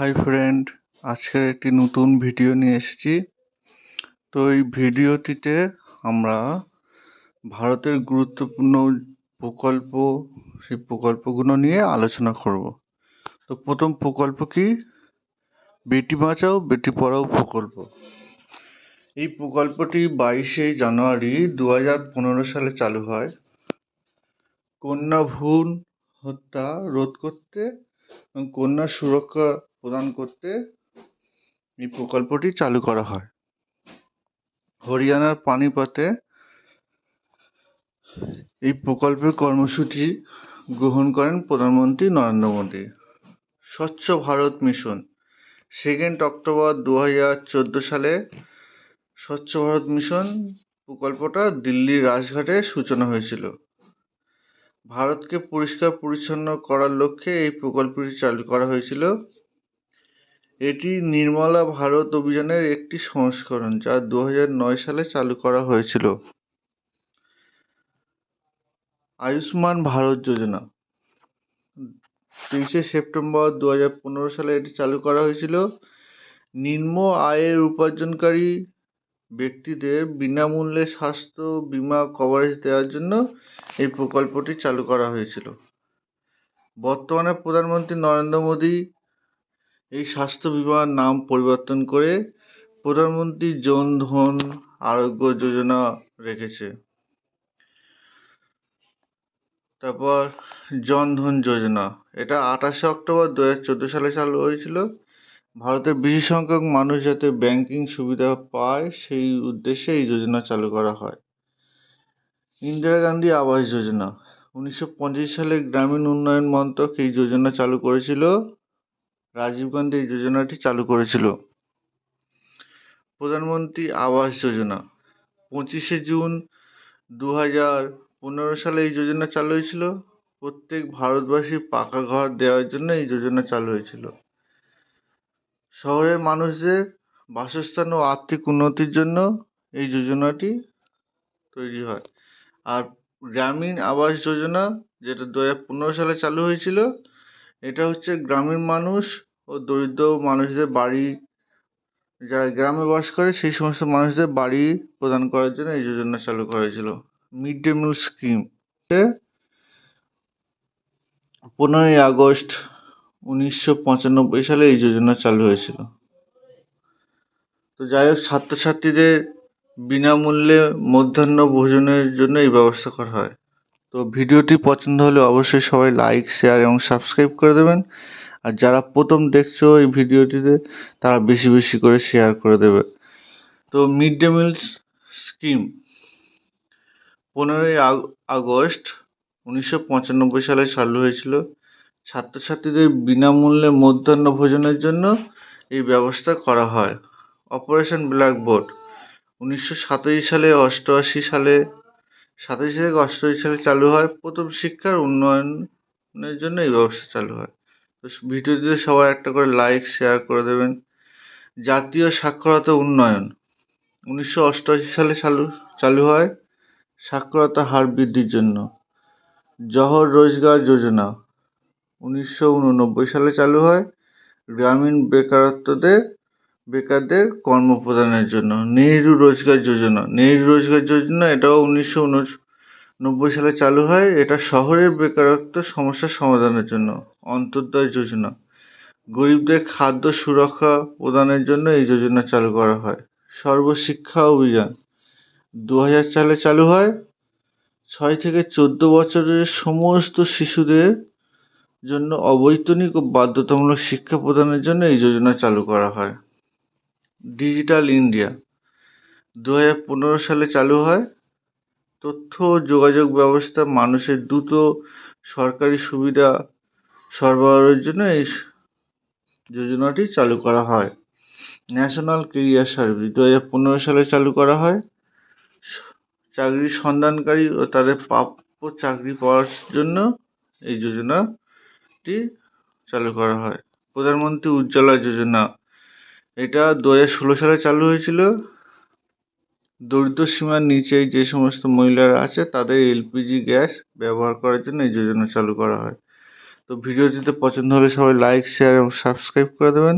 Hi friend আজকের একটি নতুন ভিডিও নিয়ে এসেছি। তো এই ভিডিওটিতে আমরা ভারতের গুরুত্বপূর্ণ প্রকল্প, সেই প্রকল্পগুলো নিয়ে আলোচনা করব। তো প্রথম প্রকল্প কি? বেটি বাঁচাও, বেটি পড়াও প্রকল্প। এই প্রকল্পটি বাইশে জানুয়ারি দু হাজার পনেরো সালে চালু হয়। কন্যা ভ্রূণ হত্যা, রোধ করতে এবং কন্যা সুরক্ষা প্রদান করতে এই প্রকল্পটি চালু করা হয়। হরিয়ানার পানিপথে এই প্রকল্পের কর্মসূচি গ্রহণ করেন প্রধানমন্ত্রী নরেন্দ্র মোদী। স্বচ্ছ ভারত মিশন। সেকেন্ড অক্টোবর দু হাজার চোদ্দ সালে স্বচ্ছ ভারত মিশন প্রকল্পটা দিল্লির রাজঘাটে সূচনা হয়েছিল। ভারতকে পরিষ্কার পরিচ্ছন্ন করার লক্ষ্যে এই প্রকল্পটি চালু করা হয়েছিল। এটি নির্মলা ভারত অভিযানের একটি সংস্করণ যা দু নয় সালে চালু করা হয়েছিল। আয়ুষ্মান ভারত যোজনা। তেইশে সেপ্টেম্বর দু হাজার পনেরো সালে এটি চালু করা হয়েছিল। নিম্ন আয়ের উপার্জনকারী ব্যক্তিদের বিনামূল্যে স্বাস্থ্য বিমা কভারেজ দেওয়ার জন্য এই প্রকল্পটি চালু করা হয়েছিল। বর্তমানে প্রধানমন্ত্রী নরেন্দ্র মোদী এই স্বাস্থ্য বিমার নাম পরিবর্তন করে প্রধানমন্ত্রী জন ধন আরোগ্য যোজনা রেখেছে। তারপর জনধন যোজনা। এটা আঠাশে অক্টোবর দু হাজার চোদ্দ সালে চালু হয়েছিল। ভারতের বেশি সংখ্যক মানুষ যাতে ব্যাংকিং সুবিধা পায়, সেই উদ্দেশ্যে এই যোজনা চালু করা হয়। ইন্দিরা গান্ধী আবাস যোজনা। উনিশশো পঁচিশ সালে গ্রামীণ উন্নয়ন মন্ত্রক এই যোজনা চালু করেছিল। রাজীব গান্ধী এই যোজনাটি চালু করেছিল। প্রধানমন্ত্রী আবাস যোজনা। পঁচিশে জুন দু হাজার পনেরো সালে এই যোজনা চালু হয়েছিল। প্রত্যেক ভারতবাসী পাকা ঘর দেওয়ার জন্য এই যোজনা চালু হয়েছিল। শহরের মানুষদের বাসস্থান ও আর্থিক উন্নতির জন্য এই যোজনাটি তৈরি হয়। আর গ্রামীণ আবাস যোজনা, যেটা দু হাজার পনেরো সালে চালু হয়েছিল, এটা হচ্ছে গ্রামীণ মানুষ ও দরিদ্র মানুষদের বাড়ি যারা গ্রামে বাস করে, সেই সমস্ত মানুষদের বাড়ি প্রদান করার জন্য এই যোজনা চালু করা হয়েছিল। মিড ডে মিল স্কিম পনেরোই আগস্ট উনিশশো পঁচানব্বই সালে এই যোজনা চালু হয়েছিল। তো যাই হোক, ছাত্রছাত্রীদের বিনামূল্যে মধ্যাহ্ন ভোজনের জন্য এই ব্যবস্থা করা হয়। তো ভিডিওটি পছন্দ হলে অবশ্যই সবাই লাইক শেয়ার এবং সাবস্ক্রাইব করে দেবেন। আর যারা প্রথম দেখছ এই ভিডিওটিতে, তারা বেশি বেশি করে শেয়ার করে দেবে। তো মিড ডে মিল স্কিম পনেরোই আগস্ট উনিশশো পঁচানব্বই সালে চালু হয়েছিল। ছাত্রছাত্রীদের বিনামূল্যে মধ্যাহ্ন ভোজনের জন্য এই ব্যবস্থা করা হয়। অপারেশন ব্ল্যাকবোর্ড উনিশশো সাতাশি সালে অষ্টআশি সালে সাতাশি থেকে অষ্টআশি সালে চালু হয়। প্রথম শিক্ষার উন্নয়নের জন্য এই ব্যবস্থা চালু হয়। তো ভিডিওটিতে সবাই একটা করে লাইক শেয়ার করে দেবেন। জাতীয় সাক্ষরতা উন্নয়ন, উনিশশো অষ্টআশি সালে চালু চালু হয় সাক্ষরতা হার বৃদ্ধির জন্য। জহর রোজগার যোজনা, উনিশশো উননব্বই সালে চালু হয় গ্রামীণ বেকারত্বদের, বেকারদের কর্মপ্রদানের জন্য। নেহরু রোজগার যোজনা, নেহরু রোজগার যোজনা, এটাও উনিশশো নব্বই সালে চালু হয় এটা শহরের বেকারত্ব সমস্যার সমাধানের জন্য, অন্তর্দয় যোজনা। গরিবদের খাদ্য সুরক্ষা প্রদানের জন্য এই যোজনা চালু করা হয়। সর্বশিক্ষা অভিযান। দু হাজার সালে চালু হয়। ছয় থেকে চোদ্দ বছরের সমস্ত শিশুদের জন্য অবৈতনিক ও বাধ্যতামূলক শিক্ষা প্রদানের জন্য এই যোজনা চালু করা হয়। Digital India. দু হাজার পনেরো সালে চালু হয়। তথ্য ও যোগাযোগ ব্যবস্থা মানুষের দ্রুত সরকারি সুবিধা সরবরাহের জন্য এই যোজনাটি চালু করা হয়। ন্যাশনাল কেরিয়ার সার্ভিস দু হাজার পনেরো সালে চালু করা হয়। চাকরির সন্ধানকারী ও তাদের প্রাপ্য চাকরি পাওয়ার জন্য এই যোজনাটি চালু করা হয়। প্রধানমন্ত্রী উজ্জ্বলা যোজনা। এটা দু হাজার ষোলো সালে চালু হয়েছিল। দরিদ্র সীমার নিচে যে সমস্ত মহিলারা আছে, তাদের এলপিজি গ্যাস ব্যবহার করার জন্য এই যোজনা চালু করা হয়। তো ভিডিওটিতে পছন্দ হলে সবাই লাইক শেয়ার এবং সাবস্ক্রাইব করে দেবেন।